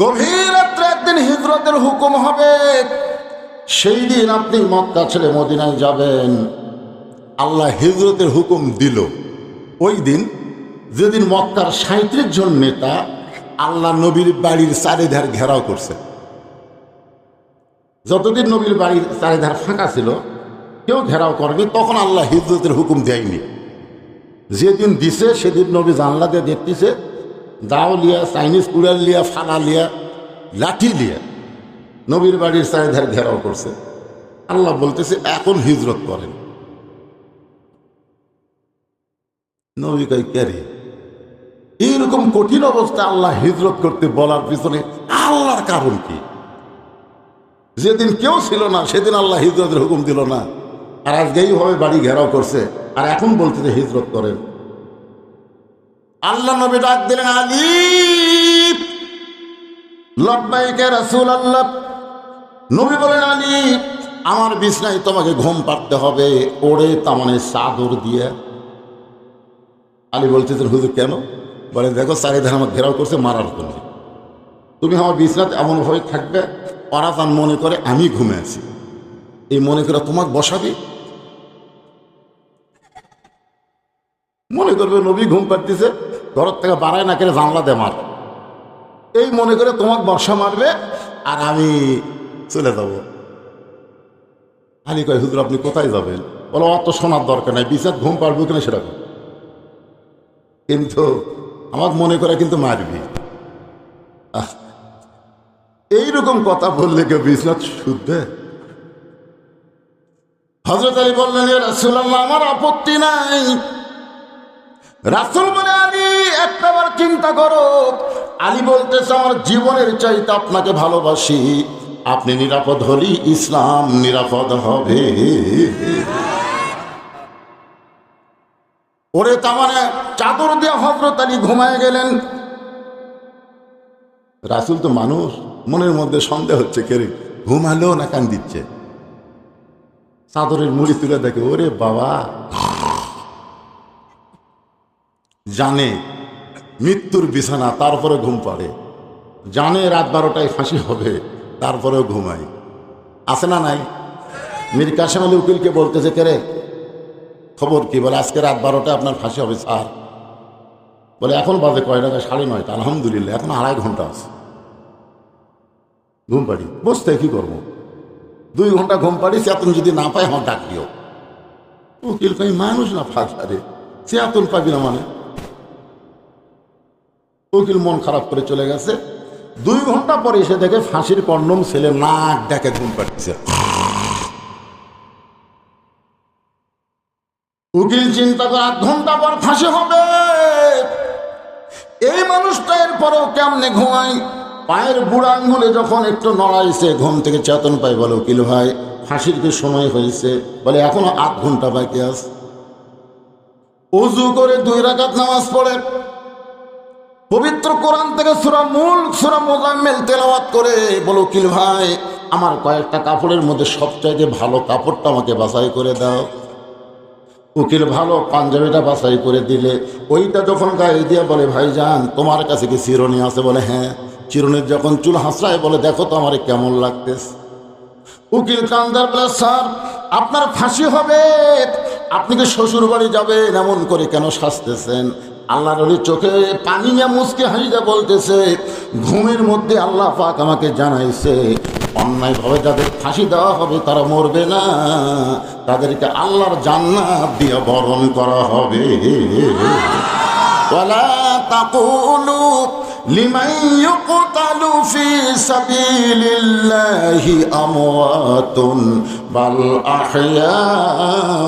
গভীর রাত্রে একদিন হিজরতের হুকুম হবে। সেই দিন আপনি মক্কা ছেড়ে মদিনায় যাবেন। আল্লাহ হিজরতের হুকুম দিল। ওই দিন যেদিন মক্কার সাঁত্রিশ জন নেতা আল্লাহ নবীর বাড়ির চারিধার ঘেরাও করছে। যতদিন নবীর বাড়ির চারিধার ফাঁকা ছিল, কেউ ঘেরাও করেনি, তখন আল্লাহ হিজরতের হুকুম দেয়নি। যেদিন দিছে, সেদিন নবী জানলা দিয়ে দেখতেছে দাও লিয়া, চাইনিজ কুড়াল লিয়া ফালা লিয়া, লাঠি লিয়া। নবীর বাড়ির চারিধার ঘেরাও করছে। আল্লাহ বলতেছে, এখন হিজরত করেন। নবী কই ক্যারি এইরকম কঠিন অবস্থা আল্লাহ হিজরত করতে বলার পিছনে আল্লাহর কারণ কি? যেদিন কেউ ছিল না, সেদিন আল্লাহ হিজরতের হুকুম দিল না। আর আজকেই ভাবে বাড়ি ঘেরাও করছে। আর এখন বলতেছে, হিজরত করেন। আল্লাহ নবী ডাক দিলেন আলী লব্বাইকে রাসূল আল্লাহ। নবী বলেন আলী আমার বিছনায় তোমাকে ঘুম পাড়তে হবে, ওড়ে তামানে চাদর দিয়ে। আলী বলতেছেন হুজুর কেন? বলে, দেখো, চারিধারে আমার ঘেরাও করছে, মারার জন্য। তুমি আমার বিছনাতে এমনভাবে থাকবে, ওরা মনে করে আমি ঘুমে আছি। এই মনে করে তোমাকে বসাবি? মনে করবে নবী ঘুম পাড়তেছে ঘর থেকে বাড়ায় না করে জানলা দে মার। এই মনে করে তোমাকে বর্ষা মারবে আর আমি চলে যাব। আলী কয়, হুজুর, আপনি কোথায় যাবেন? বলো, অত শোনার দরকার নাই, বিচার ঘুম পারব কিনা সেটা কিন্তু আমার মনে করে কিন্তু মারবি। এইরকম কথা বললে কেউ বিশ্বনাথ শুদ্ধে হজরত আলী বললেন "এ রাসূলুল্লাহ, আমার আপত্তি নাই। রাসুল বলে, আলী একটাবার চিন্তা করো। আলী বলতেছে, আমার জীবনের চাইতে আপনাকে ভালোবাসি। আপনি নিরাপদ হলেই ইসলাম নিরাপদ হবে। ওরে, তার মানে চাদর দিয়ে হজরত আলী ঘুমায় গেলেন। রাসুল তো মানুষ, মনের মধ্যে সন্দেহ হচ্ছে, কে রে ঘুমালেও না কান দিচ্ছে চাদরের মুড়ি তুলে দেখে, ওরে বাবা জানে মৃত্যুর বিছানা, তারপরে ঘুম পাড়ে। জানে রাত বারোটায় ফাঁসি হবে, তারপরেও ঘুমাই আছে না নাই? মীর কাসেম আলী উকিলকে বলতেছে কে রে? খবর কি? বলে, আজকে রাত বারোটায় আপনার ফাঁসি হবে, স্যার। বলে, এখন বাজে কয় টাকা সাড়ে নয়টা। আলহামদুলিল্লাহ, এখন আড়াই ঘণ্টা আছে। ঘুম পাড়ি। বসতে কি করব? দুই ঘণ্টা ঘুম পাড়ি চেতন যদি না পাই আমার ডাক দিও। উকিল মানুষ না ফাঁসারে চেতন পাবি না মানে? উকিল মন খারাপ করে চলে গেছে। দুই ঘণ্টা পরে এসে দেখে ফাঁসির কন্ডম ছেলে নাক ডেকে ঘুম পাড়ছে উকিল চিন্তা করে আধ ঘণ্টা পর ফাঁসি হবে। এই মানুষটা এরপরেও কেমনে ঘুমায়? পায়ের বুড়া আঙ্গুলে যখন একটু নড়াইছে, ঘুম থেকে চেতন পাই বলে, উকিল ভাই, ফাঁসির কি সময় হয়েছে? বলে, এখনও আধ ঘণ্টা বাকি আছে। উজু করে দুই রাকাত নামাজ পড়ে। পবিত্র কোরআন থেকে সুরা মূল সুরা মোজাম্মেল তেলাওয়াত করে, বলো উকিল ভাই, আমার কয়েকটা কাপড়ের মধ্যে সবচাইতে ভালো কাপড়টা আমাকে বাছাই করে দাও। উকিল, ভালো, পাঞ্জাবিটা বাছাই করে দিলে। ওইটা যখন গায়ে দিয়ে বলে ভাইজান তোমার কাছে কি চিরুনি আছে? বলে হ্যাঁ। চিরুনির যখন চুল হাসড়ায় বলে, দেখো তো আমার কেমন লাগতেছে। উকিল, কান্দার বলে স্যার, আপনার ফাঁসি হবে। আপনি কি শ্বশুর বাড়ি যাবেন? এমন করে কেন সাজতেছেন? আল্লাহর রলি চোখে পানি নিয়ে মুসকে হাসিটা বলতেছে, ঘুমের মধ্যে আল্লাহ পাক আমাকে জানাইছে, অন্যায়ভাবে যাদের ফাঁসি দেওয়া হবে তারা মরবে না, তাদেরকে আল্লাহর জান্নাত দিয়ে বরণ করা হবে। ওয়ালা তাকুলু لمن يقتل في سبيل الله أموات بل أحياء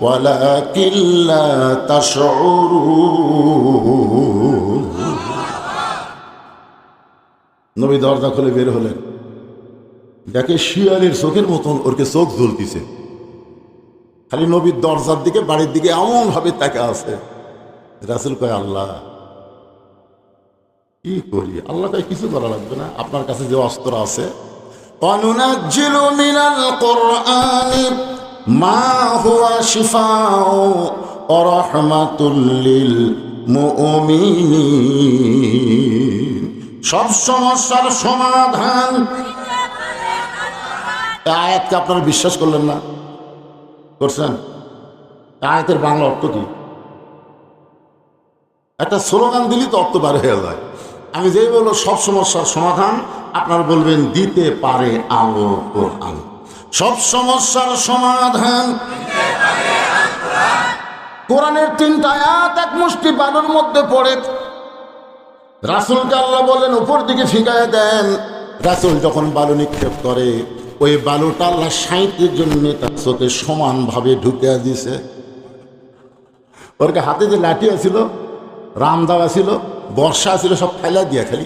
ولكن لا تشعرون নবী দরজা খুলে বের হলেন দেখে শিয়ালের চোখের মতন ওরকে চোখ জ্বলতিছে খালি নবীর দরজার দিকে বাড়ির দিকে এমন ভাবে তাকে আছে রাসুল কয় আল্লাহ কি করি? আল্লাহ তাই কিছু করা লাগবে না। আপনার কাছে যে অস্ত্র আছে। সব সমস্যার সমাধান। আয়াতকে আপনারা বিশ্বাস করলেন না? করছেন? আয়াতের বাংলা অর্থ কি? একটা স্লোগান দিলি তো অর্থ বার হয়ে যায়। আমি যেই বলব, সব সমস্যার সমাধান আপনারা বলবেন, দিতে পারে আলো, কোরআন। সব সমস্যার সমাধান কোরআনের তিনটা আয়াত এক মুষ্টি বালুর মধ্যে পড়ে। রাসুলকে আল্লাহ বলেন উপর দিকে ফিকায় দেন। রাসুল যখন বালু নিক্ষেপ করে, ওই বালুটা আল্লাহ সাঁইতের জন্য তার চোখে সমানভাবে ঢুকে দিছে ওর হাতে যে লাঠি আছিল রামদাওয়া ছিল বর্ষা ছিল, সব ফেলা দিয়া খালি।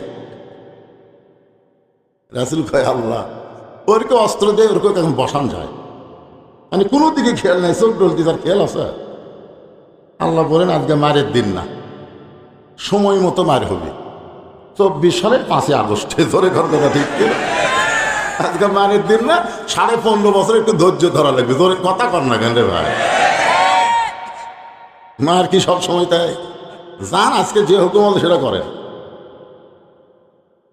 রাসুল কয়, আল্লাহ ওরকে অস্ত্র দেয় ওরকে এখন বসান যায়। মানে কোনো দিকে খেয়াল নাই, চোখ ডলতি, তার খেয়াল আছে? আল্লাহ বলেন, আজকে মারের দিন না। সময় মতো মার হবে। চব্বিশ সালের পাঁচই আগস্টে ধরে ঘর কথা ঠিক আজকে মারের দিন না, সাড়ে পনেরো বছর একটু ধৈর্য ধরা লাগবে। ধরে কথা কর না কেন রে ভাই? মার কি সব সময় তাই? যান আজকে যে হুকুম হলো সেটা করেন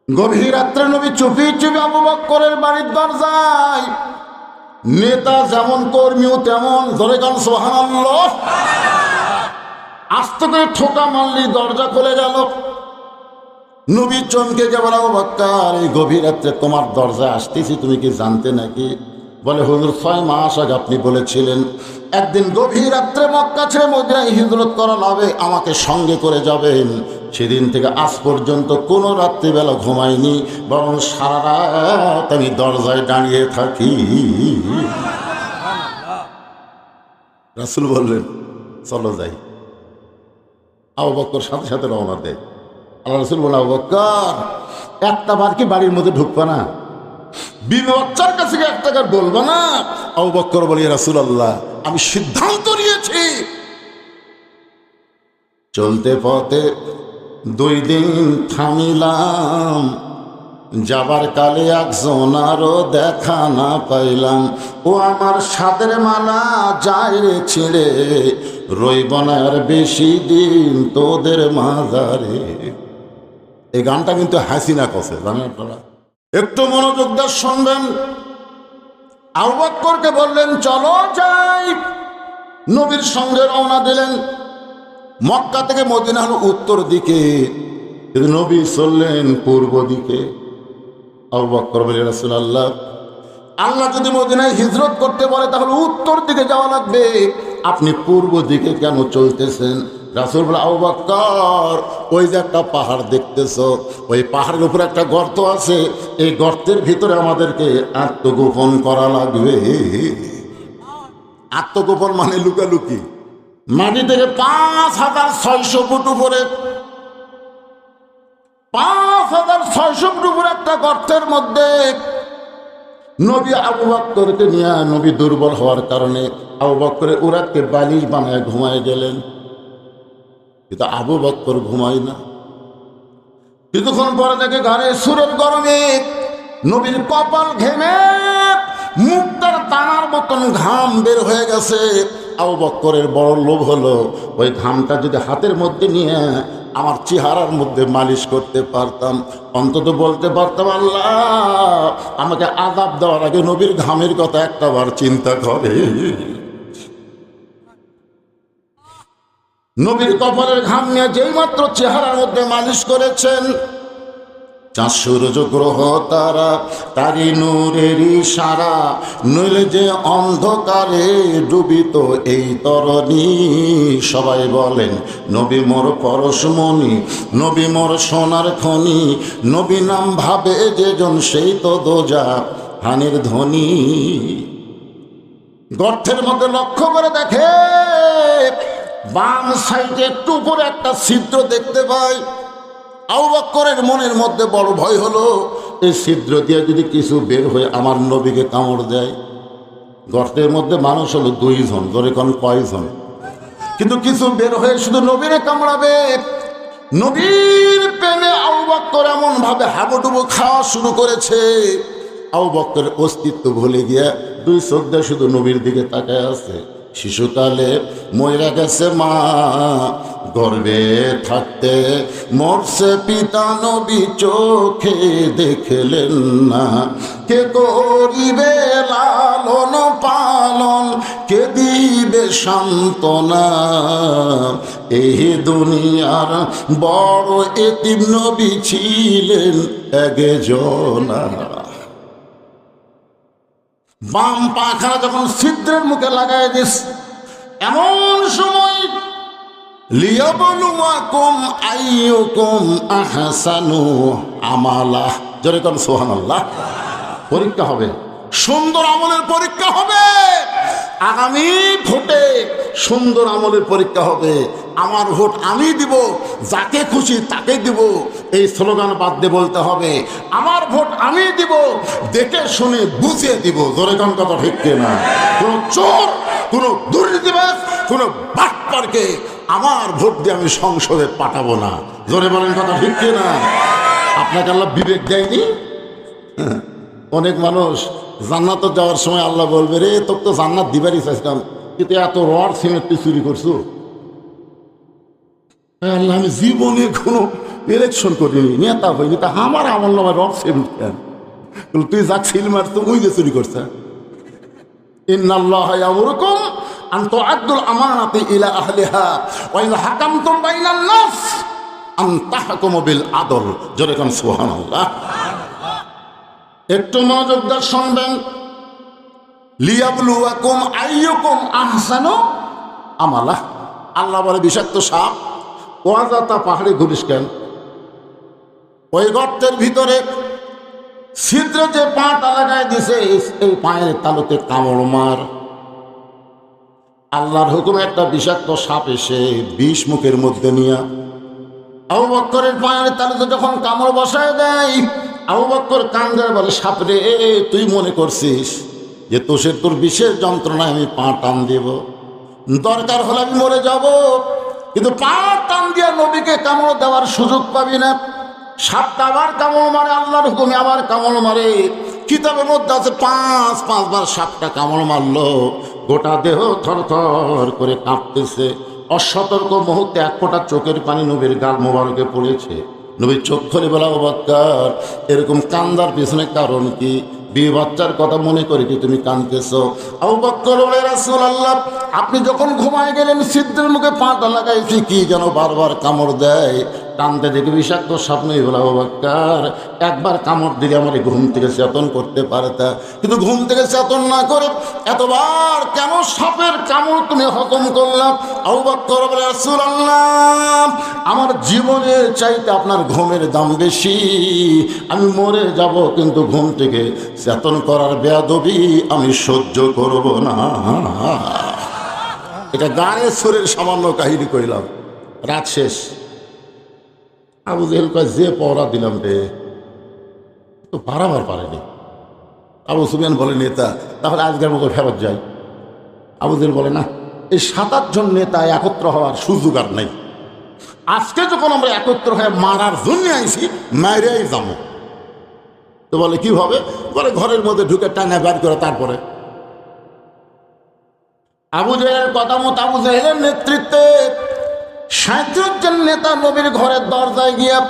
গভীর রাত্রে নবী চুপি চুপি আবু বক্করের বাড়ির দরজায়, নেতা যেমন কর্মীও তেমন ধরে গান সোহান আস্তে করে ঠোকা মারলি, দরজা খুলে গেল। নবী চমকে কে বলা বাক্কার, এই গভীর রাত্রে তোমার দরজায় আসতেছি, তুমি কি জানতে নাকি? বলে, হুজুর, ছয় মাস আগে আপনি বলেছিলেন একদিন গভীর রাত্রে মক্কা ছেড়ে মদিনায় হিজরত করা হবে, আমাকে সঙ্গে করে যাবেন। সেদিন থেকে আজ পর্যন্ত কোনো রাত্রিবেলা ঘুমাইনি, বরং সারা রাত আমি দরজায় দাঁড়িয়ে থাকি। রাসুল বললেন, চলো যাই। আবু সাথে সাথে রওনা দেয়। আল্লাহ রসুল বলে আবু একটা বার কি বাড়ির মধ্যে ঢুকবা না? বিবে কাছে এক টাকার বলব না বলি আমি সিদ্ধান্ত নিয়েছি। চলতে পথে দুই দিন থামিলাম, যাবার কালে একজন আরও দেখা না পাইলাম। ও আমার সাদের মালা যায় রে ছিঁড়ে রইব না আর বেশি দিন তোদের মাঝারে এই গানটা কিন্তু হাসিনা কষে জানেন আপনারা? একটু মনোযোগ দিয়ে শুনবেন। আউবাক্করকে বললেন, চলো যাই। নবীর সঙ্গে রওনা দিলেন। মক্কা থেকে মদিনা হলো উত্তর দিকে। নবী চললেন পূর্ব দিকে। আল্লাহ আল্লাহ যদি মদিনায় হিজরত করতে বলে, তাহলে উত্তর দিকে যাওয়া লাগবে। আপনি পূর্ব দিকে কেন চলতেছেন? রাসুল বলে, আবু বক্কর, ওই যে একটা পাহাড় দেখতেছ, ওই পাহাড়ের উপরে একটা গর্ত আছে, এই গর্তের ভিতরে আমাদেরকে আত্মগোপন করা লাগবে। আত্মগোপন মানে লুকালুকি। মাটি থেকে পাঁচ হাজার ছয়শো ফুট উপরে, পাঁচ হাজার ছয়শো ফুট উপরে একটা গর্তের মধ্যে নবী আবু বক্করকে নিয়ে নবী দুর্বল হওয়ার কারণে আবু বক্করের উরাতকে বালিশ বানায় ঘুমায় গেলেন। কিন্তু আবু বক্কর ঘুমায় না। কিছুক্ষণ পরে দেখে ঘরে সুরের গরমে নবীর কপাল ঘেমে মুখটার তানার মতন ঘাম বের হয়ে গেছে। আবু বক্করের বড় লোভ হলো, ওই ঘামটা যদি হাতের মধ্যে নিয়ে আমার চেহারার মধ্যে মালিশ করতে পারতাম, অন্তত বলতে পারতাম, আল্লাহ, আমাকে আদাব দেওয়ার আগে নবীর ঘামের কথা একটাবার চিন্তা করে। নবীর কপালের ঘাম নিয়ে যেই মাত্র চেহারার মধ্যে মালিশ করেছেন চাঁদ সূর্য গ্রহ তারা তারি নূরেরই সারা, নইলে যে অন্ধকারে ডুবিত এই তরণী। সবাই বলেন, নবী মোর পরশমণি, নবী মোর সোনার খনি, নবী নাম ভাবে যেজন সেই তো দোজা, হানির ধ্বনি গর্তের মধ্যে লক্ষ্য করে দেখে বাম সাইডে একটু উপরে একটা ছিদ্র দেখতে পাই। আউবাক্করের মনের মধ্যে বড় ভয় হলো, এই ছিদ্র দিয়ে যদি কিছু বের হয়ে আমার নবীকে কামড় দেয়, গর্তের মধ্যে মানুষ হলো দুইজন, ধরে কোন কয়জন? কিন্তু কিছু বের হয়ে শুধু নবীরে কামড়াবে। নবীর প্রেমে আউবাক্কর এমন ভাবে হাবুডুবু খাওয়া শুরু করেছে। আউবাক্করের অস্তিত্ব ভুলে গিয়ে দুই শ্রদ্ধা শুধু নবীর দিকে তাকায় আছে। শিশুকালে ময়রা গেছে মা। গর্বে থাকতে মরছে পিতা নবী চোখে দেখলেন না। কে করিবে লালন পালন, কে দিবে সান্ত্বনা? এই দুনিয়ার বড় এতিম নবী ছিলেন একজনা। বাম পাখা যখন ছিদ্রের মুখে লাগাই দিস, এমন সময় পরীক্ষা হবে। সুন্দর আমলের পরীক্ষা হবে। আগামী সুন্দর আমলের পরীক্ষা হবে। আমার ভোট আমি দিব যাকে খুশি তাকে দিব। এই স্লোগান বাদ দিয়ে বলতে হবে আমার ভোট আমি দিব দেখে শুনে বুঝিয়ে দিব। জোরে কোন কথা ঠিক না কোনো চোর কোনো দুর্নীতিবাজ কোনো বাটপারকে আমার ভোট দিয়ে আমি সংসদে পাঠাবো না। জোরে বলেন কথা ঠিক না আপনাকে আল্লাহ বিবেক দেয়নি? হ্যাঁ, অনেক মানুষ জান্নাত যাওয়ার সময় আল্লাহ বলবে রে তোর তো জান্নাত দিবারই চাইছিলাম। কিন্তু এত রড সিমেন্ট চুরি করছ? আল্লাহ, আমি জীবনে কোনো ইলেকশন করিনি, নেতা হইনি, তা আমার আমল নামে রড সিমেন্ট কেন? তুই যাক সিল মারতো, ওই যে চুরি করছে। ইন্নাল্লাহ ইয়ামুরুকুম আন তুআদ্দুল আমানাতি ইলা আহলিহা ওয়া ইন হাকামতুম বাইনান নাস আন তাহকুমু বিল আদল। জোরে কোন সুবহানাল্লাহ। একটু মনোযোগ দিয়ে শুনবেন। লিয়াবলুয়াকুম আইয়ুকুম আহসানু আমালা। আল্লাহ বলে, বিষাক্ত সাপ ওয়াজাতা পাহাড়ে ঘুরিস কেন? ওই গর্তের ভিতরে ছিদ্রে যে পাটা লাগাই দিছে, এই পায়ের তালুতে কামড় মার। আল্লাহর হুকুমে একটা বিষাক্ত সাপ এসে বিষ মুখের মধ্যে নিয়ে আবু বক্করের পায়ের তালুতে যখন কামড় বসায় দেয়, আবু বক্কর কান্দার বলে সাপ রে তুই মনে করছিস? যে তোষের তোর বিশেষ যন্ত্রণায় আমি পা টান দেব। দরকার হলে আমি মরে যাব। কিন্তু পা টান দিয়ে নবীকে কামড় দেওয়ার সুযোগ পাবি না। সাতটা আবার কামড় মারে, আল্লাহর হুকুমে আবার কামড় মারে। কিতাবের মধ্যে আছে পাঁচ, পাঁচবার সাতটা কামড় মারলো। গোটা দেহ থর থর করে কাঁপতেছে। অসতর্ক মুহূর্তে এক ফোঁটা চোখের পানি নবীর গাল মোবারকে পড়েছে। নবীর চোখ খুলে বলা বাক্কার, এরকম কান্দার পিছনে কারণ কি? বিয়ে বাচ্চার কথা মনে করে কি তুমি কানতেছ রাসূলুল্লাহ, আপনি যখন ঘুমায় গেলেন, সিদ্ধের মুখে পাটা লাগাইছি, কি যেন বারবার কামড় দেয়। টানতে দেখে বিষাক্ত স্বপ্নই বলা বাক্কার, একবার কামড় দিলে আমার ঘুম থেকে চেতন করতে পারতা। কিন্তু ঘুম থেকে চেতন না করে এতবার কেন সাপের কামড় তুমি হকম করলাম আবু বক্কর বলে, রাসূলুল্লাহ, আমার জীবনের চাইতে আপনার ঘুমের দাম বেশি। আমি মরে যাব, কিন্তু ঘুম থেকে চেতন করার বেয়াদবি আমি সহ্য করব না। এটা গানের সুরের সামান্য কাহিনী কইলাম। রাত শেষ। আবু জেহেল কয়, যে পহরা দিলাম রে, তো বাড়াবার পারেনি। আবু সুবিয়ান বলে, নেতা, তাহলে আজকের মতো ফেরত যাই। আবু জেহেল বলে, না, এই সাত আটজন নেতা একত্র হওয়ার সুযোগ আর নেই। আজকে যখন আমরা একত্র হয়ে মারার জন্য আইছি, মাইরাই যাব। তো বলে, কি হবে? বলে, ঘরের মধ্যে ঢুকে টানা বের করে তারপরে। আবু জাহেলের কথা মতো, আবু জাহেলের নেতৃত্বে সাঁত্রিশ জন নেতা নবীর ঘরের দরজায় গিয়া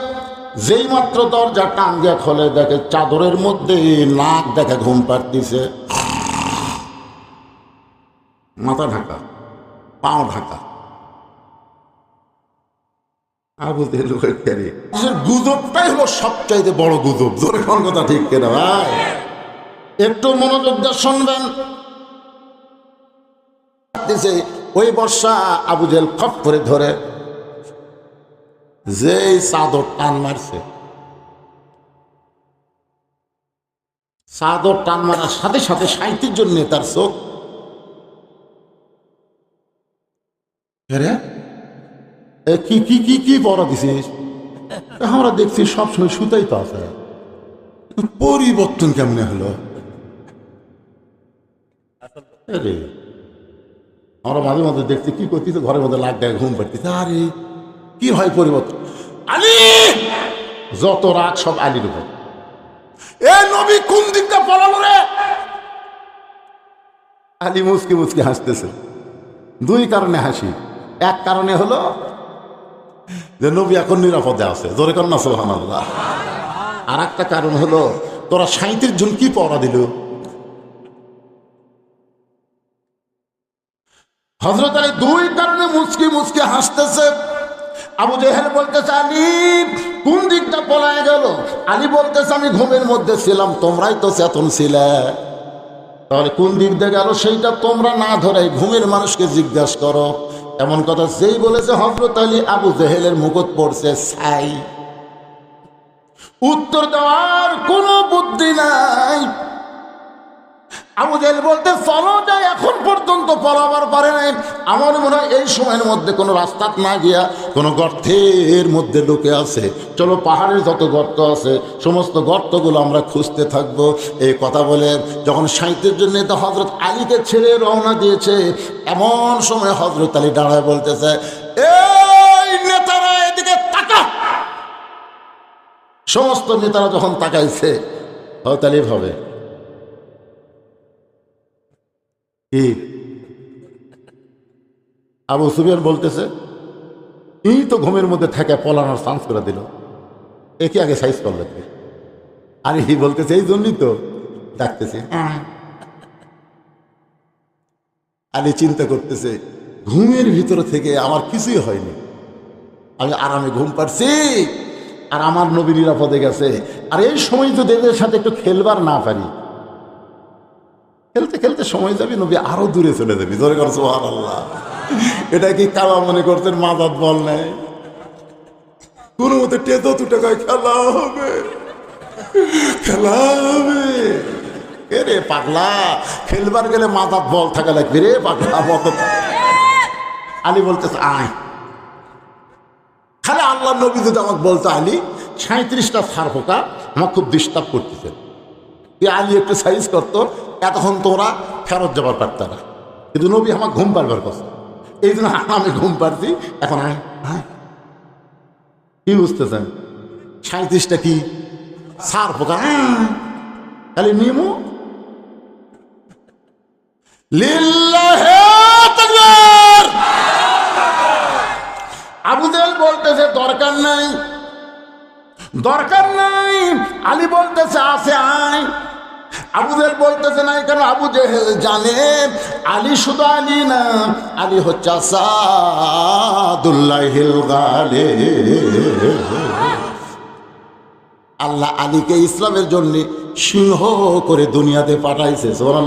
যেই মাত্র দরজা টান দিয়া খোলে দেখে চাদরের মধ্যে নাক দেখে ঘুম পাড়তিছে। মাথা ঢাকা পাও ঢাকা। আবু জেহেল কয়, "কে রে?" আসলে গুজবটাই হলো সবচাইতে বড় গুজব। ধরে কোন কথা ঠিক কেনা ভাই? একটু মনোযোগ দিয়ে শুনবেন। ওই বর্ষা আবু জেল করে ধরে, যেই চাদর টান মারছে। চাদর টান মারার সাথে সাথে সাঁত্রিশ জন নেতার চোখ। কি কি কি কি পড়া দিছিস আমরা দেখছি সবসময় সুতাই তো আছে। পরিবর্তন কেমনে হলো? রে আমরা মাঝে মাঝে দেখছি, কি করতেছে? ঘরের মধ্যে লাগ দেয় ঘুম পাড়তেছে। আরে, কি হয় পরিবর্তন? আলী! যত রাগ সব আলীর উপর। এ নবী কোন দিকটা পড়াবো রে? আলী মুসকি মুসকি হাসতেছে। দুই কারণে হাসি। এক কারণে হলো যে নবী এখন নিরাপদে আছে। জোরে কর না সোহান আর একটা কারণ হলো, তোরা সাঁত্রিশ জন কি পড়া দিল? হজরত আলী দুই কারণে মুচকি মুচকি হাসতেছে। আবু জেহেল বলতেছে, আলী, কোন দিকটা পলায় গেল? আলী বলতেছে, আমি ঘুমের মধ্যে ছিলাম, তোমরাই তো চেতন ছিলে। তাহলে কোন দিক দিয়ে গেল? সেইটা তোমরা না ধরে ঘুমের মানুষকে জিজ্ঞাসা করো। এমন কথা যেই বলেছে হজরত আলী আবু জেহেলের মুকুট পড়ছে সাই উত্তর দেওয়ার কোনো বুদ্ধি নাই। আবু জেহেল বলতে, চলো যায় এখন পর্যন্ত। পলাবার পারে নাই। আমার মনে হয় এই সময়ের মধ্যে কোনো রাস্তা না গিয়া কোনো গর্তের মধ্যে ঢুকে আছে। চলো পাহাড়ের যত গর্ত আছে, সমস্ত গর্তগুলো আমরা খুঁজতে থাকব। এই কথা বলে যখন সাহিত্যের জন্য তো হজরত আলীকে ছেড়ে রওনা দিয়েছে, এমন সময় হজরত আলী দাঁড়ায় বলতেছে, এই নেতারা এদিকে তাকা সমস্ত নেতারা যখন তাকাইছে হজরত আলী ভাবে, কি আবু সুবিয়ান বলতেছে, এই তো ঘুমের মধ্যে থেকে পলানোর চান্স করে দিল। একে আগে সাইজ করলে তুমি আরে হি বলতেছে, এই জন্যই তো ডাকতেছে। আলী চিন্তা করতেছে, ঘুমের ভিতরে থেকে আমার কিছুই হয়নি। আমি আরামে ঘুম পাচ্ছি আর আমার নবী নিরাপদে গেছে। আর এই সময় তো এদের সাথে একটু খেলবার না পারি, খেলতে খেলতে সময় যাবি, নবী আরও দূরে চলে যাবি। ধরে করছ আল্লাহ এটা কি কালা মনে করতেন মাদাত বল নেই? কোনো মতে টেতো দু টাকায় খেলা হবে খেলা হবে। এ রে পাগলা? খেলবার গেলে মাদাত বল থাকা লাগবে রে পাগলা মত আলী বলতেছে, আয়। খালি আল্লাহ নবী যদি আমাকে বলতো আলী সাঁত্রিশটা সার হোকা আমার খুব ডিস্টার্ব করতেছে। তুই আলী একটু সাইজ করতো, এতক্ষণ তোমরা ফেরত যাবার পারত না। কিন্তু নবী আমার ঘুম পারবার কথা এই জন্য আমি ঘুম পারছি এখন আয় কি বুঝতেছেন? সাঁত্রিশটা কি? সার পোকা খালি নিমু। লিল্লাহে তাকবীর। আবু জেহেল বলতেছে, দরকার নাই। দরকার নাই। আলী বলতেছে, আছে, আয়। আবু জেহেল বলতেছে না কেন আবু জেহেল জানে, আলী শুধু আলী না, আলী হচ্ছে আসাদুল্লাহিল গালে আল্লাহ আলীকে ইসলামের জন্য সিংহ করে দুনিয়াতে পাঠাইছে সোহান